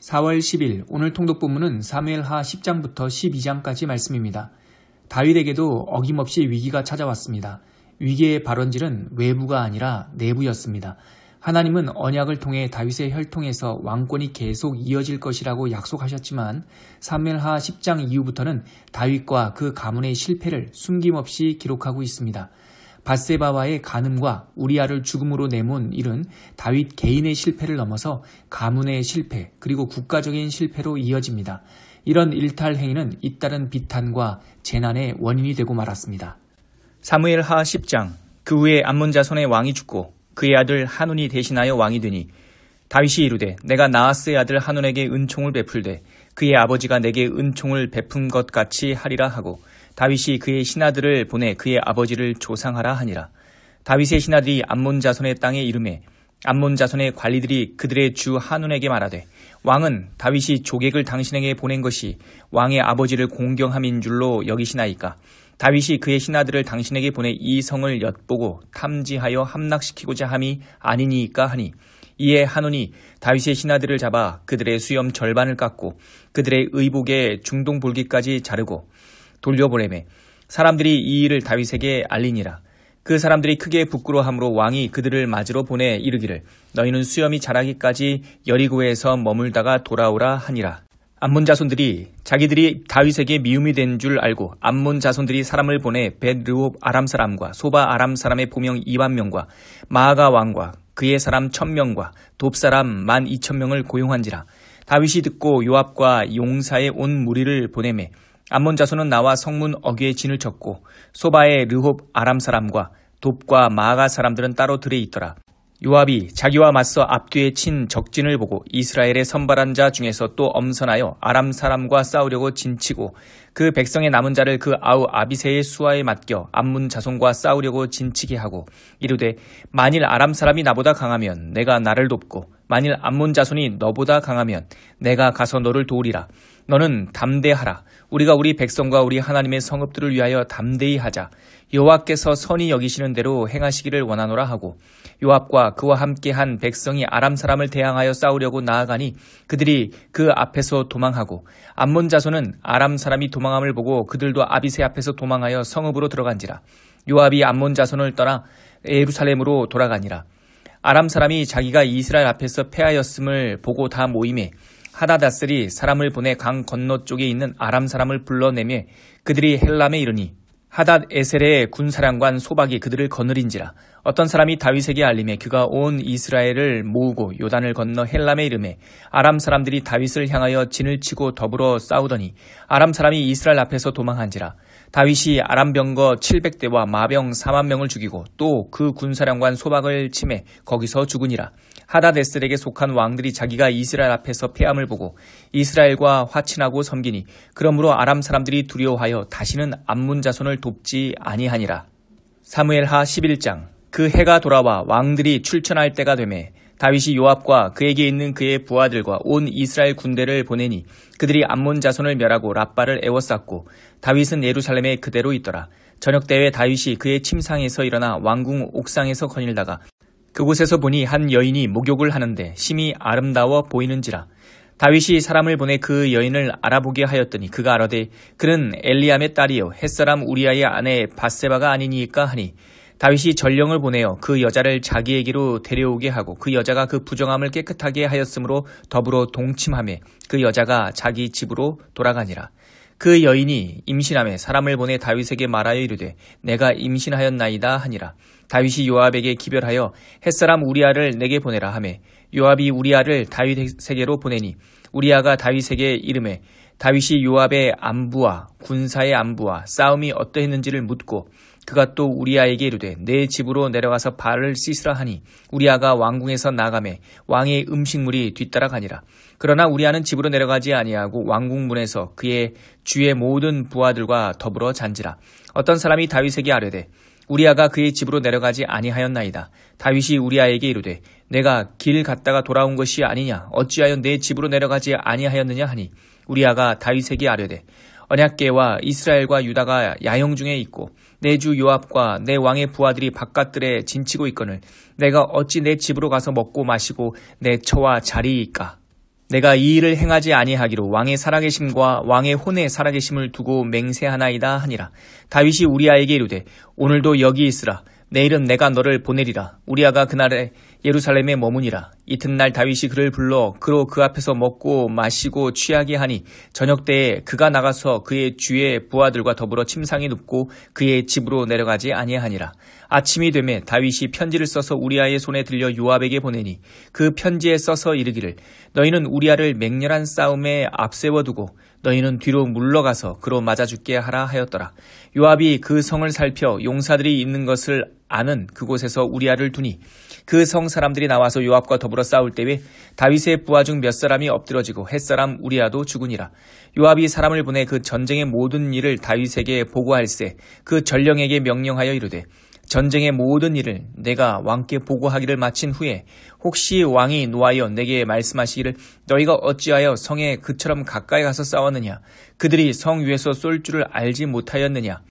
4월 10일 오늘 통독 본문은 사무엘하 10장부터 12장까지 말씀입니다. 다윗에게도 어김없이 위기가 찾아왔습니다. 위기의 발원질은 외부가 아니라 내부였습니다. 하나님은 언약을 통해 다윗의 혈통에서 왕권이 계속 이어질 것이라고 약속하셨지만 사무엘하 10장 이후부터는 다윗과 그 가문의 실패를 숨김없이 기록하고 있습니다. 바세바와의 간음과 우리아를 죽음으로 내몬 일은 다윗 개인의 실패를 넘어서 가문의 실패 그리고 국가적인 실패로 이어집니다. 이런 일탈 행위는 잇따른 비탄과 재난의 원인이 되고 말았습니다. 사무엘 하 10장 그 후에 암몬 자손의 왕이 죽고 그의 아들 한운이 대신하여 왕이 되니 다윗이 이르되 내가 나하스의 아들 한운에게 은총을 베풀되 그의 아버지가 내게 은총을 베푼 것 같이 하리라 하고 다윗이 그의 신하들을 보내 그의 아버지를 조상하라 하니라. 다윗의 신하들이 암몬 자손의 땅에 이름에 암몬 자손의 관리들이 그들의 주 한운에게 말하되 왕은 다윗이 조객을 당신에게 보낸 것이 왕의 아버지를 공경함인 줄로 여기시나이까 다윗이 그의 신하들을 당신에게 보내 이 성을 엿보고 탐지하여 함락시키고자 함이 아니니까 하니 이에 한운이 다윗의 신하들을 잡아 그들의 수염 절반을 깎고 그들의 의복의 중동 볼기까지 자르고 돌려보내매 사람들이 이 일을 다윗에게 알리니라. 그 사람들이 크게 부끄러함으로 왕이 그들을 맞으러 보내 이르기를 너희는 수염이 자라기까지 여리고에서 머물다가 돌아오라 하니라. 암몬 자손들이 자기들이 다윗에게 미움이 된 줄 알고 암몬 자손들이 사람을 보내 벳르옵 아람 사람과 소바 아람 사람의 보명 2만 명과 마아가 왕과 그의 사람 1000명과 돕 사람 만 2천명을 고용한지라 다윗이 듣고 요압과 용사의 온 무리를 보내매 암몬 자손은 나와 성문 어귀에 진을 쳤고 소바의 르홉 아람 사람과 돕과 마아가 사람들은 따로 들에 있더라. 요압이 자기와 맞서 앞뒤에 친 적진을 보고 이스라엘의 선발한 자 중에서 또 엄선하여 아람 사람과 싸우려고 진치고 그 백성의 남은 자를 그 아우 아비세의 수하에 맡겨 암문 자손과 싸우려고 진치게 하고 이르되 만일 아람 사람이 나보다 강하면 내가 나를 돕고 만일 암문 자손이 너보다 강하면 내가 가서 너를 도우리라. 너는 담대하라. 우리가 우리 백성과 우리 하나님의 성읍들을 위하여 담대히 하자. 여호와께서 선히 여기시는 대로 행하시기를 원하노라 하고 요압과 그와 함께한 백성이 아람 사람을 대항하여 싸우려고 나아가니 그들이 그 앞에서 도망하고 암몬 자손은 아람 사람이 도망함을 보고 그들도 아비세 앞에서 도망하여 성읍으로 들어간지라. 요압이 암몬 자손을 떠나 에루살렘으로 돌아가니라 아람 사람이 자기가 이스라엘 앞에서 패하였음을 보고 다 모임에 하다다슬이 사람을 보내 강 건너 쪽에 있는 아람 사람을 불러내며 그들이 헬람에 이르니 하닷 에셀의 군사령관 소박이 그들을 거느린지라. 어떤 사람이 다윗에게 알림해 그가 온 이스라엘을 모으고 요단을 건너 헬람에 이름에 아람 사람들이 다윗을 향하여 진을 치고 더불어 싸우더니 아람 사람이 이스라엘 앞에서 도망한지라 다윗이 아람 병거 700대와 마병 4만 명을 죽이고 또 그 군사령관 소박을 침해 거기서 죽으니라 하다데스에게 속한 왕들이 자기가 이스라엘 앞에서 패함을 보고 이스라엘과 화친하고 섬기니 그러므로 아람 사람들이 두려워하여 다시는 암문 자손을 돕지 아니하니라. 사무엘하 11장 그 해가 돌아와 왕들이 출천할 때가 되매 다윗이 요압과 그에게 있는 그의 부하들과 온 이스라엘 군대를 보내니 그들이 암몬 자손을 멸하고 라빠를 애워쌌고 다윗은 예루살렘에 그대로 있더라. 저녁 때에 다윗이 그의 침상에서 일어나 왕궁 옥상에서 거닐다가 그곳에서 보니 한 여인이 목욕을 하는데 심히 아름다워 보이는지라 다윗이 사람을 보내 그 여인을 알아보게 하였더니 그가 알아되 그는 엘리암의 딸이요 햇사람 우리아의 아내 바세바가 아니니까 하니 다윗이 전령을 보내어 그 여자를 자기에게로 데려오게 하고 그 여자가 그 부정함을 깨끗하게 하였으므로 더불어 동침함에 그 여자가 자기 집으로 돌아가니라. 그 여인이 임신함에 사람을 보내 다윗에게 말하여 이르되 내가 임신하였나이다 하니라. 다윗이 요압에게 기별하여 햇사람 우리아를 내게 보내라 하매 요압이 우리아를 다윗에게로 보내니 우리아가 다윗에게 이름해 다윗이 요압의 안부와 군사의 안부와 싸움이 어떠했는지를 묻고 그가 또 우리아에게 이르되 내 집으로 내려가서 발을 씻으라 하니 우리아가 왕궁에서 나가매 왕의 음식물이 뒤따라가니라. 그러나 우리아는 집으로 내려가지 아니하고 왕궁 문에서 그의 주의 모든 부하들과 더불어 잔지라. 어떤 사람이 다윗에게 아뢰되 우리아가 그의 집으로 내려가지 아니하였나이다. 다윗이 우리아에게 이르되 내가 길 갔다가 돌아온 것이 아니냐? 어찌하여 내 집으로 내려가지 아니하였느냐 하니 우리아가 다윗에게 아뢰되 언약계와 이스라엘과 유다가 야영 중에 있고 내 주 요압과 내 왕의 부하들이 바깥들에 진치고 있거늘 내가 어찌 내 집으로 가서 먹고 마시고 내 처와 자리이까 내가 이 일을 행하지 아니하기로 왕의 살아계심과 왕의 혼의 살아계심을 두고 맹세하나이다 하니라. 다윗이 우리아에게 이르되 오늘도 여기 있으라. 내일은 내가 너를 보내리라. 우리아가 그날에 예루살렘에 머무니라. 이튿날 다윗이 그를 불러 그로 그 앞에서 먹고 마시고 취하게 하니 저녁 때에 그가 나가서 그의 주의 부하들과 더불어 침상에 눕고 그의 집으로 내려가지 아니하니라. 아침이 되매 다윗이 편지를 써서 우리아의 손에 들려 요압에게 보내니 그 편지에 써서 이르기를 너희는 우리아를 맹렬한 싸움에 앞세워 두고 너희는 뒤로 물러가서 그로 맞아 죽게 하라 하였더라. 요압이 그 성을 살펴 용사들이 있는 것을 아는 그곳에서 우리아를 두니 그 성 사람들이 나와서 요압과 더불어 싸울 때에 다윗의 부하 중 몇 사람이 엎드러지고 햇사람 우리아도 죽으니라. 요압이 사람을 보내 그 전쟁의 모든 일을 다윗에게 보고할세 그 전령에게 명령하여 이르되 전쟁의 모든 일을 내가 왕께 보고하기를 마친 후에 혹시 왕이 노하여 내게 말씀하시기를 너희가 어찌하여 성에 그처럼 가까이 가서 싸웠느냐 그들이 성 위에서 쏠 줄을 알지 못하였느냐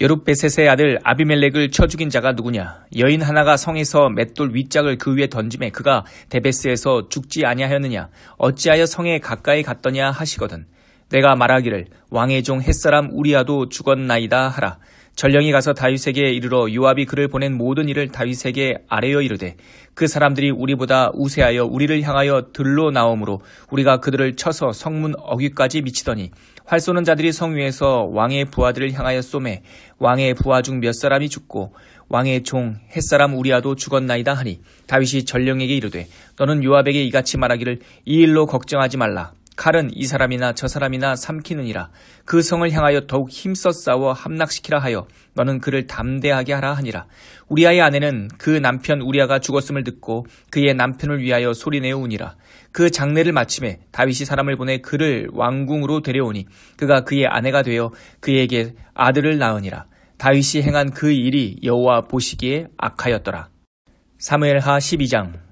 여룻베셋의 아들 아비멜렉을 쳐 죽인 자가 누구냐? 여인 하나가 성에서 맷돌 윗짝을 그 위에 던짐에 그가 데베스에서 죽지 아니하였느냐? 어찌하여 성에 가까이 갔더냐 하시거든. 내가 말하기를 왕의 종 햇사람 우리아도 죽었나이다 하라. 전령이 가서 다윗에게 이르러 요압이 그를 보낸 모든 일을 다윗에게 아뢰어 이르되 그 사람들이 우리보다 우세하여 우리를 향하여 들로 나오므로 우리가 그들을 쳐서 성문 어귀까지 미치더니 활 쏘는 자들이 성 위에서 왕의 부하들을 향하여 쏘매 왕의 부하 중 몇 사람이 죽고 왕의 종 햇사람 우리아도 죽었나이다 하니 다윗이 전령에게 이르되 너는 요압에게 이같이 말하기를 이 일로 걱정하지 말라 칼은 이 사람이나 저 사람이나 삼키느니라. 그 성을 향하여 더욱 힘써 싸워 함락시키라 하여 너는 그를 담대하게 하라 하니라. 우리아의 아내는 그 남편 우리아가 죽었음을 듣고 그의 남편을 위하여 소리내어 우니라. 그 장례를 마침에 다윗이 사람을 보내 그를 왕궁으로 데려오니 그가 그의 아내가 되어 그에게 아들을 낳으니라. 다윗이 행한 그 일이 여호와 보시기에 악하였더라. 사무엘하 12장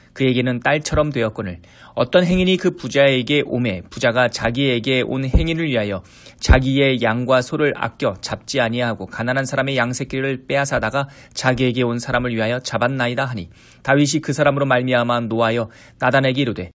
그에게는 딸처럼 되었거늘. 어떤 행인이 그 부자에게 오매 부자가 자기에게 온 행인을 위하여 자기의 양과 소를 아껴 잡지 아니하고 가난한 사람의 양새끼를 빼앗아다가 자기에게 온 사람을 위하여 잡았나이다 하니 다윗이 그 사람으로 말미암아 노하여 나단에게 이르되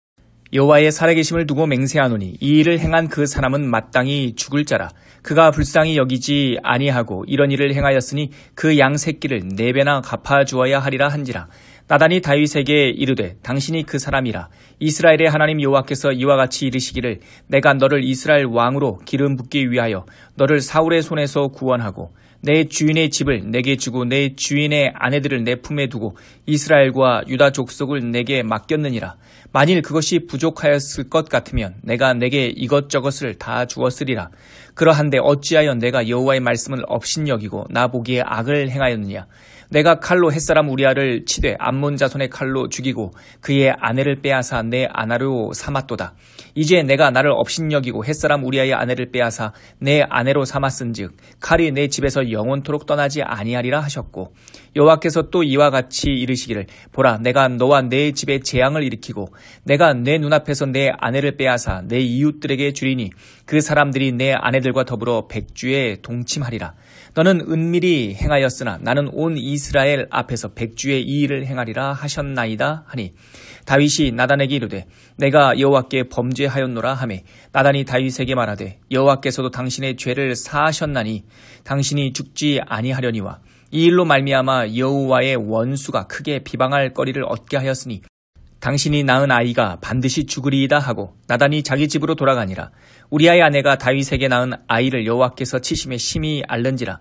여호와의 살아계심을 두고 맹세하노니 이 일을 행한 그 사람은 마땅히 죽을 자라. 그가 불쌍히 여기지 아니하고 이런 일을 행하였으니 그 양 새끼를 네 배나 갚아 주어야 하리라 한지라 나단이 다윗에게 이르되 당신이 그 사람이라 이스라엘의 하나님 여호와께서 이와 같이 이르시기를 내가 너를 이스라엘 왕으로 기름 붓기 위하여 너를 사울의 손에서 구원하고 내 주인의 집을 내게 주고 내 주인의 아내들을 내 품에 두고 이스라엘과 유다 족속을 내게 맡겼느니라. 만일 그것이 부족하였을 것 같으면 내가 내게 이것저것을 다 주었으리라. 그러한데 어찌하여 내가 여호와의 말씀을 업신여기고 나 보기에 악을 행하였느냐. 내가 칼로 햇사람 우리아를 치되 암몬 자손의 칼로 죽이고 그의 아내를 빼앗아 내 아내로 삼았도다. 이제 내가 나를 업신여기고 햇사람 우리아의 아내를 빼앗아 내 아내로 삼았은즉 칼이 내 집에서 영원토록 떠나지 아니하리라 하셨고 여호와께서 또 이와 같이 이르시기를 보라 내가 너와 내 집에 재앙을 일으키고 내가 내 눈앞에서 내 아내를 빼앗아 내 이웃들에게 주리니 그 사람들이 내 아내들과 더불어 백주에 동침하리라 너는 은밀히 행하였으나 나는 온 이 스라엘 앞에서 백주의 이 일을 행하리라 하셨나이다 하니 다윗이 나단에게 이르되 내가 여호와께 범죄하였노라 하매 나단이 다윗에게 말하되 여호와께서도 당신의 죄를 사하셨나니 당신이 죽지 아니하려니와 이 일로 말미암아 여호와의 원수가 크게 비방할 거리를 얻게 하였으니 당신이 낳은 아이가 반드시 죽으리이다 하고 나단이 자기 집으로 돌아가니라. 우리아의 아내가 다윗에게 낳은 아이를 여호와께서 치심에 심히 앓는지라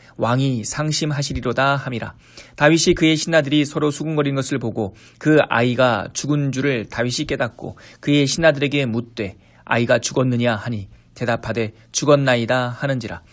왕이 상심하시리로다 함이라. 다윗이 그의 신하들이 서로 수군거린 것을 보고 그 아이가 죽은 줄을 다윗이 깨닫고 그의 신하들에게 묻되 아이가 죽었느냐 하니 대답하되 죽었나이다 하는지라.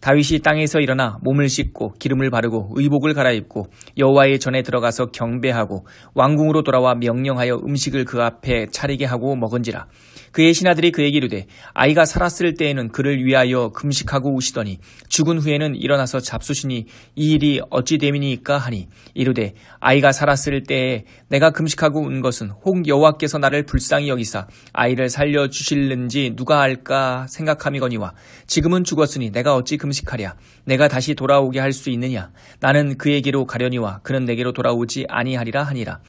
다윗이 땅에서 일어나 몸을 씻고 기름을 바르고 의복을 갈아입고 여호와의 전에 들어가서 경배하고 왕궁으로 돌아와 명령하여 음식을 그 앞에 차리게 하고 먹은지라. 그의 신하들이 그에게 이르되 아이가 살았을 때에는 그를 위하여 금식하고 우시더니 죽은 후에는 일어나서 잡수시니 이 일이 어찌 됨이니까 하니 이르되 아이가 살았을 때에 내가 금식하고 운 것은 혹 여호와께서 나를 불쌍히 여기사 아이를 살려 주실는지 누가 알까 생각함이거니와 지금은 죽었으니 내가 어찌 금 식하랴. 내가 다시 돌아오게 할 수 있느냐? 나는 그에게로 가려니와 그는 내게로 돌아오지 아니하리라 하니라.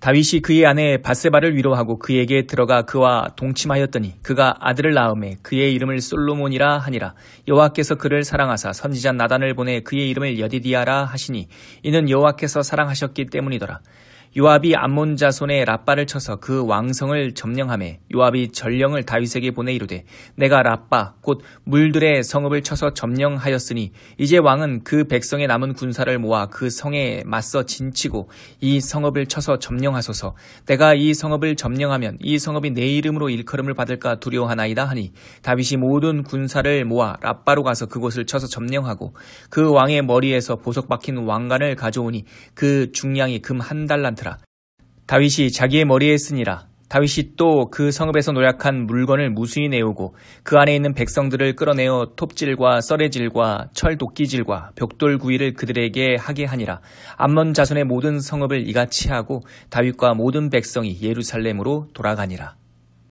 다윗이 그의 아내 바세바를 위로하고 그에게 들어가 그와 동침하였더니 그가 아들을 낳음에 그의 이름을 솔로몬이라 하니라. 여호와께서 그를 사랑하사 선지자 나단을 보내 그의 이름을 여디디아라 하시니 이는 여호와께서 사랑하셨기 때문이더라 요압이 암몬 자손의 라빠를 쳐서 그 왕성을 점령함에 요압이 전령을 다윗에게 보내 이르되 내가 라빠 곧 물들의 성읍을 쳐서 점령하였으니 이제 왕은 그 백성의 남은 군사를 모아 그 성에 맞서 진치고 이 성읍을 쳐서 점령하소서. 내가 이 성읍을 점령하면 이 성읍이 내 이름으로 일컬음을 받을까 두려워하나이다 하니 다윗이 모든 군사를 모아 라빠로 가서 그곳을 쳐서 점령하고 그 왕의 머리에서 보석 박힌 왕관을 가져오니 그 중량이 금 한 달란트 다윗이 자기의 머리에 쓰니라. 다윗이 또 그 성읍에서 노약한 물건을 무수히 내오고 그 안에 있는 백성들을 끌어내어 톱질과 썰의질과 철도끼질과 벽돌구이를 그들에게 하게 하니라. 암몬 자손의 모든 성읍을 이같이 하고 다윗과 모든 백성이 예루살렘으로 돌아가니라.